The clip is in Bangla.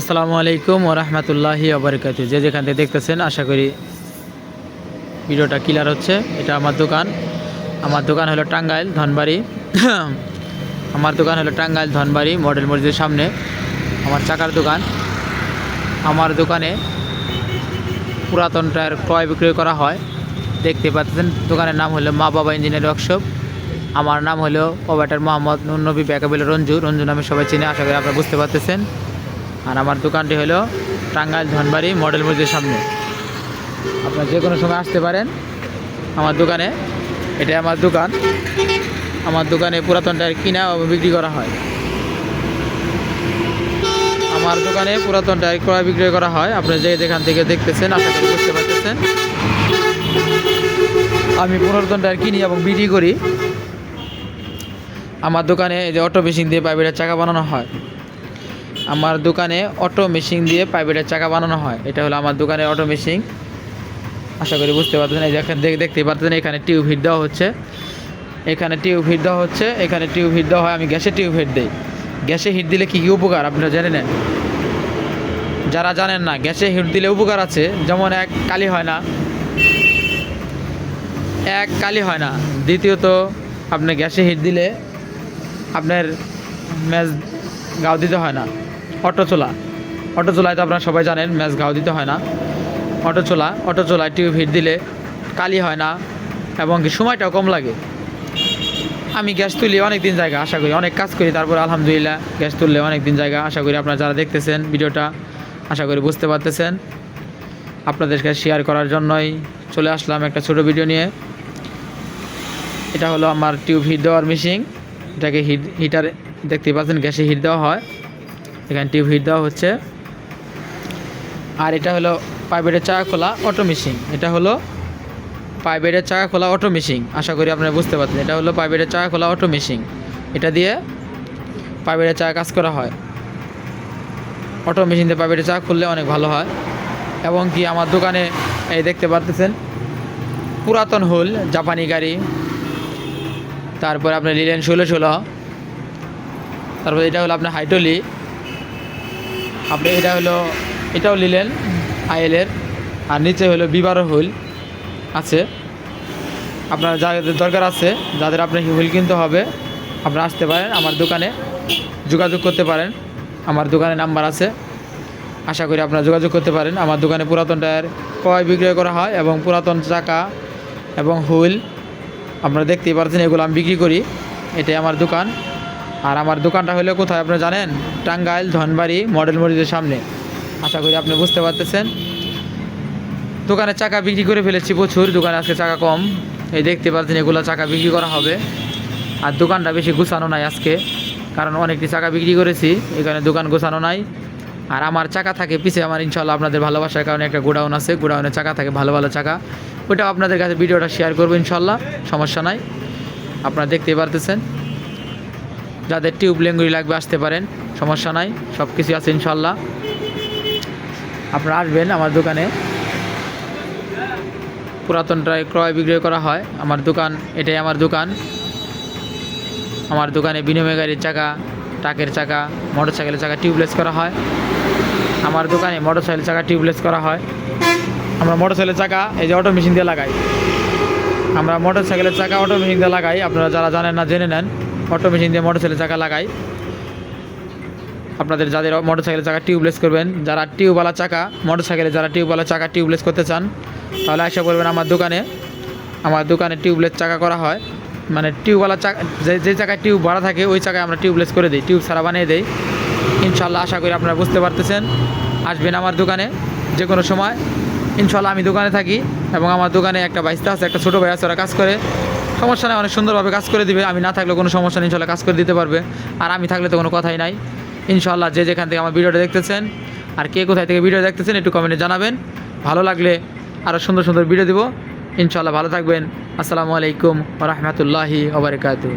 আসসালামু আলাইকুম ওরহমতুল্লাহি আবরকাত যে যেখান থেকে দেখতেছেন, আশা করি ভিডিওটা ক্লিয়ার হচ্ছে। এটা আমার দোকান। আমার দোকান হলো টাঙ্গাইল ধনবাড়ি। আমার দোকান হলো টাঙ্গাইল ধনবাড়ি মডেল মসজিদের সামনে। আমার চাকার দোকান। আমার দোকানে পুরাতন টায়ার ক্রয় বিক্রয় করা হয়। দেখতে পাচ্ছেন, দোকানের নাম হলো মা বাবা ইঞ্জিনিয়ার ওয়ার্কশপ। আমার নাম হলো অবাটার মোহাম্মদ নুনবী ব্যাকাবিল রঞ্জু। রঞ্জু নামে সবাই চিনে, আশা করি আপনারা বুঝতে পারতেছেন। আর আমার দোকানটি হলো টাঙ্গাইল ধনবাড়ি মডেল মসজিদের সামনে। আপনারা যে কোনো সময় আসতে পারেন আমার দোকানে। এটা আমার দোকান। আমার দোকানে পুরাতন টায়ার কিনা এবং বিক্রি করা হয়। আমার দোকানে পুরাতন টায়ার ক্রয় বিক্রয় করা হয়। আপনারা যে যেখান থেকে দেখতেছেন, আশা করি বুঝতে পারতেছেন। আমি পুরাতন টায়ার কিনি এবং বিক্রি করি। আমার দোকানে এই যে অটো মেশিন দিয়ে পাইপের চাকা বানানো হয়। আমার দোকানে অটো মেশিন দিয়ে পাইপের চাকা বানানো হয়। এটা হলো আমার দোকানে অটো মেশিন। আশা করি বুঝতে পারতেছেন, এই দেখ দেখতে পারতেছেন, এখানে টিউব হিট দেওয়া হচ্ছে। এখানে টিউব হিট দেওয়া হচ্ছে, এখানে টিউব হিট দেওয়া হয়, আমি গ্যাসে টিউব হিট দিই। গ্যাসে হিট দিলে কী কী উপকার, আপনারা জেনে নেন। যারা জানেন না, গ্যাসে হিট দিলে উপকার আছে, যেমন এক কালি হয় না। এক কালি হয় না। দ্বিতীয়ত, আপনি গ্যাসে হিট দিলে আপনার ম্যাচ গাও দিতে হয় না। অটো চোলা অটো চোলায় তো আপনারা সবাই জানেন, ম্যাচ গাও দিতে হয় না। অটো চোলা অটো চোলায় টিউব হিট দিলে কালি হয় না, এবং কি সময়টাও কম লাগে। আমি গ্যাস তুলি অনেক দিন জায়গা আশা করি, অনেক কাজ করি, তারপর আলহামদুলিল্লাহ গ্যাস তুললে অনেক দিন জায়গা আশা করি আপনারা যারা দেখতেছেন ভিডিওটা, আশা করি বুঝতে পারতেছেন। আপনাদের কাছে শেয়ার করার জন্যই চলে আসলাম একটা ছোট ভিডিও নিয়ে। এটা হলো আমার টিউব হিট দেওয়ার মেশিন এটাকে হিট হিটার দেখতে পাচ্ছেন, গ্যাসে হিট দেওয়া হয়। এখানে টিউব হিট দেওয়া হচ্ছে। আর এটা হলো পাইপের চাকা খোলা অটো মেশিন। এটা হলো পাইপের চাকা খোলা অটো মেশিন। আশা করি আপনারা বুঝতে পারছেন। এটা হলো পাইপের চাকা খোলা অটো মেশিন। এটা দিয়ে পাইপের চাকা কাজ করা হয়। অটো মেশিন দিয়ে পাইপের চাকা খুললে অনেক ভালো হয়। এবং কি আমার দোকানে এই দেখতে পারতেছেন, পুরাতন হুল, জাপানি গাড়ি। তারপর আপনার লিলেন ষোলো ষোলো। তারপর এটা হলো আপনার হাইটলি আপনি এটা হলো, এটাও নিলেন, আইএলের। আর নিচে হলো বিবারো হুইল আছে। আপনার যাদের দরকার আছে, যাদের আপনার হুইল কিনতে হবে, আপনারা আসতে পারেন আমার দোকানে, যোগাযোগ করতে পারেন। আমার দোকানে নাম্বার আছে। আশা করি আপনারা যোগাযোগ করতে পারেন। আমার দোকানে পুরাতন টায়ার ক্রয় বিক্রয় করা হয় এবং পুরাতন চাকা এবং হুইল, আপনারা দেখতেই পারছেন, এগুলো আমি বিক্রি করি। এটাই আমার দোকান। আর আমার দোকানটা হলো কোথায় আপনারা জানেন? টাঙ্গাইল ধনবাড়ি মডেল মসজিদের সামনে। আশা করি আপনি বুঝতে পারতেছেন। দোকানে চাকা বিক্রি করে ফেলেছি প্রচুর, দোকানে আজকে চাকা কম। এই দেখতে পাচ্ছেন এগুলো চাকা বিক্রি করা হবে। আর দোকানটা বেশি গুছানো নাই আজকে, কারণ অনেকটি চাকা বিক্রি করেছি, এখানে দোকান গোছানো নাই। আর আমার চাকা থাকে পিছে, আমার ইনশাল্লাহ আপনাদের ভালোবাসার কারণে একটা গোডাউন আছে, গোডাউনে চাকা থাকে, ভালো ভালো চাকা। ওইটাও আপনাদের কাছে ভিডিওটা শেয়ার করব ইনশাল্লাহ সমস্যা নাই। আপনারা দেখতেই পারতেছেন। যাদের টিউব লেঙ্গুড়ি লাগবে আসতে পারেন, সমস্যা নাই সব কিছু আছে ইনশাল্লাহ। আপনারা আসবেন আমার দোকানে। পুরাতনটায় ক্রয় বিক্রয় করা হয়। আমার দোকান, এটাই আমার দোকান। আমার দোকানে বিনিময় গাড়ির চাকা, ট্রাকের চাকা মোটর সাইকেলের চাকা টিউবলেস করা হয়। আমার দোকানে মোটর সাইকেল চাকা টিউবলেস করা হয়। আমরা মোটর সাইকেলের চাকা এই যে অটো মেশিন দিয়ে লাগাই। আমরা মোটর সাইকেলের চাকা অটো মেশিন দিয়ে লাগাই। আপনারা যারা জানেন না, জেনে নেন। অটো মেশিন দিয়ে মোটর সাইকেলের চাকা লাগাই। আপনাদের যাদের মোটর সাইকেলের চাকা টিউবলেস করবেন, যারা টিউবওয়ালা চাকা মোটর সাইকেলে যারা টিউবওয়ালা চাকা টিউবলেস করতে চান, তাহলে আশা করবেন আমার দোকানে। আমার দোকানে টিউবলেস চাকা করা হয়। মানে টিউবওয়ালা চাকা যে যে চাকায় টিউব ভরা থাকে, ওই চাকায় আমরা টিউবলেস করে দিই টিউব ছাড়া বানিয়ে দিই। ইনশাল্লাহ আশা করি আপনারা বুঝতে পারতেছেন। আসবেন আমার দোকানে যে কোনো সময়। ইনশাল্লাহ আমি দোকানে থাকি এবং আমার দোকানে একটা বাইস্তা আছে, একটা ছোটো ভাই আছে, ওরা কাজ করে। সমস্যা নেই, অনেক সুন্দরভাবে কাজ করে দিবে। আমি না থাকলে কোনো সমস্যা নেই ইনশাল্লাহ কাজ করে দিতে পারবে। আর আমি থাকলে তো কোনো কথাই নাই। ইনশাল্লাহ যে যেখান থেকে আমার ভিডিওটা দেখতেছেন, আর কে কোথায় থেকে ভিডিও দেখতেছেন, একটু কমেন্টে জানাবেন। ভালো লাগলে আরও সুন্দর সুন্দর ভিডিও দেবো। ইনশাল্লাহ ভালো থাকবেন। আসসালামু আলাইকুম রহমতুল্লাহি ওবরাকাতু